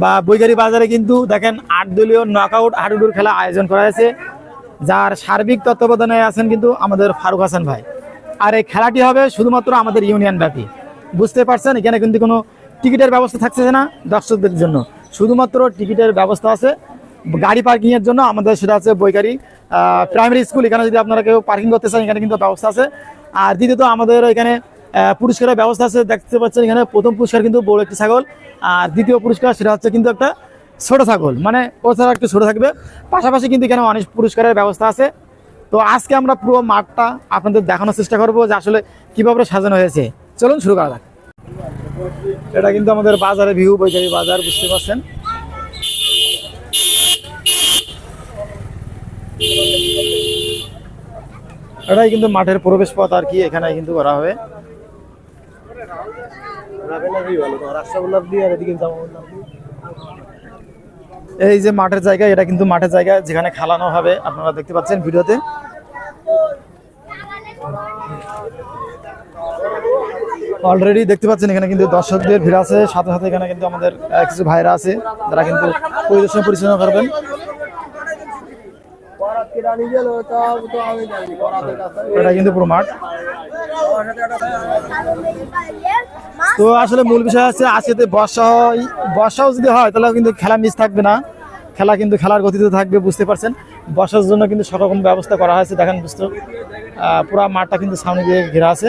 বা বইকারি বাজারে কিন্তু দেখেন আট দলীয় নকআউট হাডুডুর খেলা আয়োজন করা হয়েছে, যার সার্বিক তত্ত্বাবধানে আছেন কিন্তু আমাদের ফারুক হাসান ভাই। আর এই খেলাটি হবে শুধুমাত্র আমাদের ইউনিয়ন ব্যাপী। বুঝতে পারছেন? এখানে কিন্তু কোনো টিকিটের ব্যবস্থা থাকছে না দর্শকদের জন্য। শুধুমাত্র টিকিটের ব্যবস্থা আছে, গাড়ি পার্কিংয়ের জন্য আমাদের সেটা আছে বৈকারি প্রাইমারি স্কুল এখানে যদি আপনারা কেউ পার্কিং করতে চান, এখানে কিন্তু ব্যবস্থা আছে। আর দ্বিতীয়ত আমাদের এখানে পুরস্কারের ব্যবস্থা আছে, দেখতে পাচ্ছেন এখানে। প্রথম পুরস্কার কিন্তু বড় একটি ছাগল, আর দ্বিতীয় পুরস্কার সেটা হচ্ছে কিন্তু একটা ছোট ছাগল। মানে ও ছাড়া একটু ছোট থাকবে। পাশাপাশি কিন্তু এখানে অনেক পুরস্কারের ব্যবস্থা আছে। তো আজকে আমরা পুরো মাঠটা আপনাদের দেখানোর চেষ্টা করব যে আসলে কীভাবে সাজানো হয়েছে। চলুন শুরু করা যাক। এটা কিন্তু আমাদের বাজারে ভিউ বৈকারি বাজার, বুঝতে পারছেন? এটাই কিন্তু মাঠের প্রবেশ পথ আর কি এখানে কিন্তু করা হবে। এই যে মাঠের জায়গা, এটা কিন্তু মাঠের জায়গা যেখানে খেলানো হবে, আপনারা দেখতে পাচ্ছেন ভিডিওতে। অলরেডি দেখতে পাচ্ছেন এখানে কিন্তু দর্শকদের ভিড় আছে, সাথে সাথে এখানে কিন্তু আমাদের কিছু ভাইরা আছে, যারা কিন্তু পরিদর্শন পরিচালনা করবেন। এটা কিন্তু পুরো মাঠ। তো আসলে মূল বিষয় হচ্ছে আজকে বর্ষা বর্ষাও যদি হয় তাহলে কিন্তু খেলা মিস থাকবে না। খেলা কিন্তু খেলার গতিতে থাকবে, বুঝতে পারছেন। বর্ষার জন্য কিন্তু সব রকম ব্যবস্থা করা হয়েছে, দেখেন বুঝতে পুরা মাঠটা কিন্তু সামনে দিয়ে ঘেরা আছে।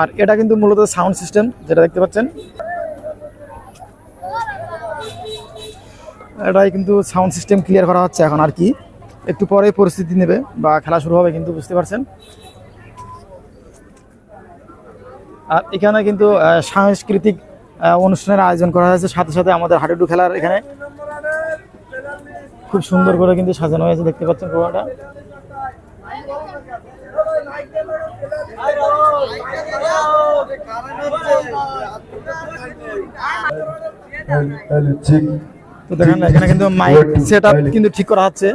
আর এটা কিন্তু মূলত সাউন্ড সিস্টেম যেটা দেখতে পাচ্ছেন। এটাই কিন্তু সাউন্ড সিস্টেম ক্লিয়ার করা হচ্ছে এখন আর কি। একটু পরে পরিস্থিতি নেবে বা খেলা শুরু হবে কিন্তু বুঝতে পারছেন। আর এখানে কিন্তু সাংস্কৃতিক অনুষ্ঠানের আয়োজন করা হয়েছে। সাথে সাথে আমাদের হাডুডু খেলার এখানে খুব সুন্দর করে কিন্তু সাজানো হয়েছে, দেখতে পাচ্ছেন পুরোটা। তো দেখেন এখানে কিন্তু মাইক সেট কিন্তু ঠিক করা হচ্ছে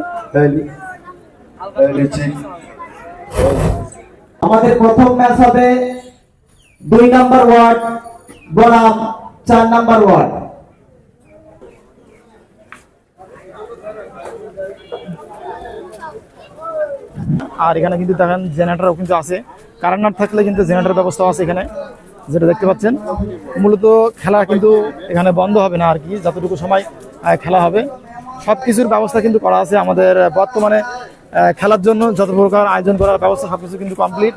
আমাদের প্রথম ম্যাচ হবে দুই নাম্বার ওয়ার্ড বনাম চার নাম্বার ওয়ার্ড। আর এখানে কিন্তু দেখেন জেনারেটরও কিন্তু আছে। কারেন্ট না থাকলে কিন্তু জেনারেটর ব্যবস্থা আছে এখানে যেটা দেখতে পাচ্ছেন। মূলত খেলা কিন্তু এখানে বন্ধ হবে না আর কি যতটুকু সময় খেলা হবে। সব কিছুর ব্যবস্থা কিন্তু করা আছে আমাদের বর্তমানে খেলার জন্য যত প্রকার আয়োজন করার ব্যবস্থা সব কিছু কিন্তু কমপ্লিট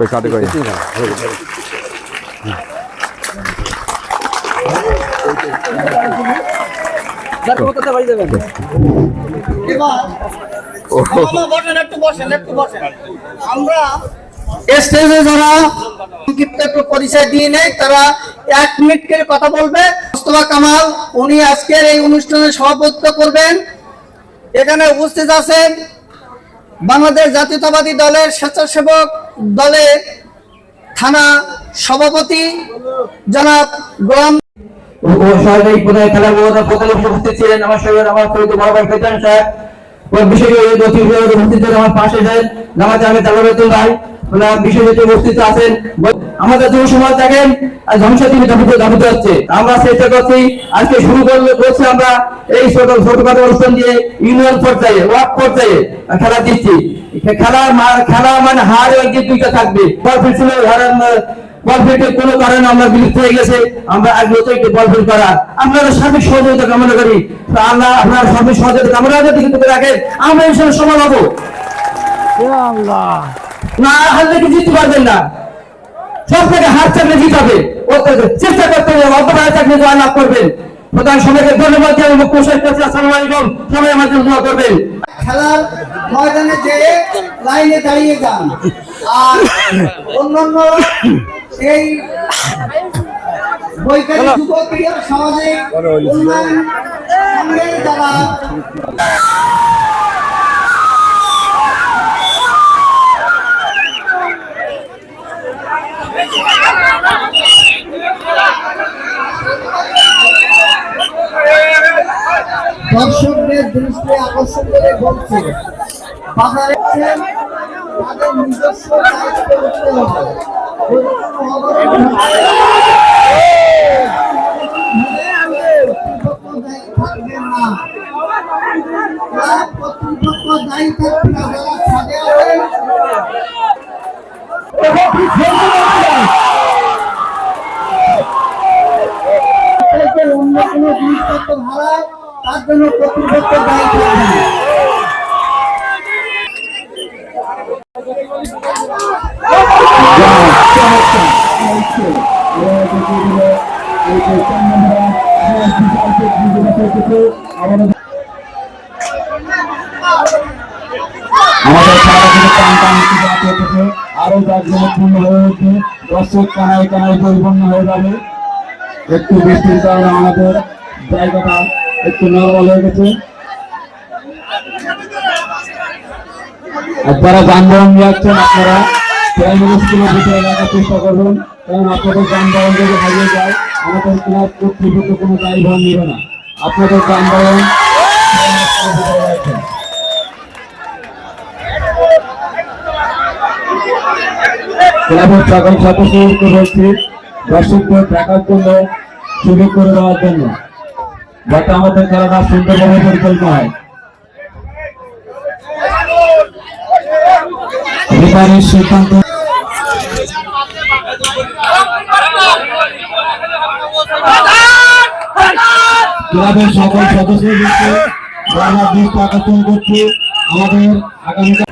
ওই কাটে করে। স্টেজে যারা সংক্ষিপ্ত একটু পরিচয় দিয়ে নেয় তারা এক মিনিট করে কথা বলবে। মোস্তফা কামাল, উনি আজকের এই অনুষ্ঠানে সভাপতিত্ব করবেন। এখানে উপস্থিত আছেন বাংলাদেশ জাতীয়তাবাদী দলের স্বেচ্ছাসেবক দলের থানা সভাপতি জনাব গোলাম সহযোগী প্রধান আমার সঙ্গে আমার পাশে ছিলেন জামাতে আমি ভাই। আমাদের সমাজ আমরা চেষ্টা করছি আজকে শুরু করলে আমরা এই ছোট অনুষ্ঠান দিয়ে খেলা খেলা মানে কোনো কারণে আমরা বিলুপ্ত হয়ে গেছে। আমরা আগে তো একটু বলফিট করা আপনারা সার্বিক সহযোগিতা কামনা করি। আল্লাহ আপনার সার্বিক সহযোগিতা কামনা যদি কিন্তু রাখেন, আমরা ইনশাল্লাহ সমান হব। আল্লাহ। না হারলে কি জিততে পারবেন না? সব থেকে হার চাকরি জিতাবে। চেষ্টা করতে হবে অত ভালো চাকরি জয় লাভ করবেন। প্রধান সবাইকে ধন্যবাদ জানাই মুখ্য শেখ কাছে আসসালামু আলাইকুম। সবাই আমার জন্য দোয়া করবেন। খেলার ময়দানে যে লাইনে দাঁড়িয়ে যান আর অন্যান্য এই বৈজ্ঞানিক সামাজিক উন্নয়ন যারা দর্শকদের দৃষ্টি আকর্ষণ করে বলছে, বাজারে তাদের নিজস্ব দায়িত্ব থাকবে না কর্তৃপক্ষ দায়ী থাকবে না। যারা ছাদে আছেন থেকে অন্য কোনো জিনিসপত্র হারায় তার জন্য কর্তৃপক্ষ আমাদের খেলা থেকে টান টান থেকে আরও জাঁকজমকপূর্ণ হয়ে উঠবে দর্শক কানায় কানায় পরিপূর্ণ হয়ে যাবে। একটু বৃষ্টির কারণে আমাদের। জায়গাটা একটু হয়ে গেছে আর যারা যানবাহন যাচ্ছেন আপনারা ভিতরে চেষ্টা করবেন কারণ আপনাদের যানবাহন যদি হারিয়ে যায়, আমাদের কর্তৃপক্ষ কোনো দায়ভার নেবে না। আপনাদের যানবাহন ক্লাবের সকল সদস্যকে বলছি দর্শকদের দেখার জন্য, সুযোগ করে দেওয়ার জন্য। যাতে আমাদের খেলাটা সুন্দরভাবে হয় ক্লাবের সকল সদস্যদেরকে আকর্ষণ করছি আমাদের আগামীকাল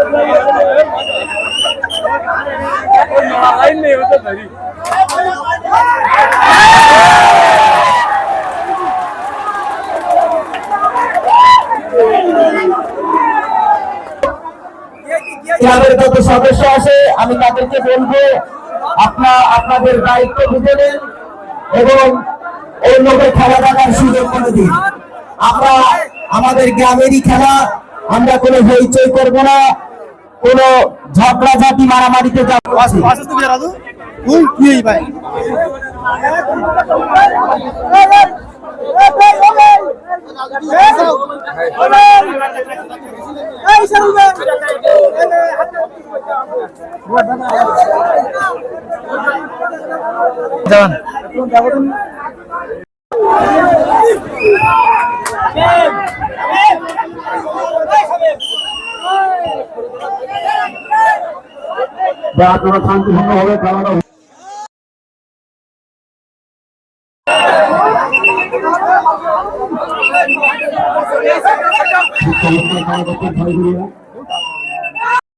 ক্লাবের যত সদস্য আছে, আমি তাদেরকে বলব আপনাদের দায়িত্ব বুঝে নেন এবং অন্যকে খেলা দেখার সুযোগ করে দিন। আমরা, আমাদের গ্রামেরই খেলা, আমরা কোনো হইচই করব না, কোনো ঝগড়াঝাটি, মারামারিতে যাব ওই তুই ভাই? আপনারা শান্তিপূর্ণ হবে কারণ সভাপতি ভাইগুলিয়া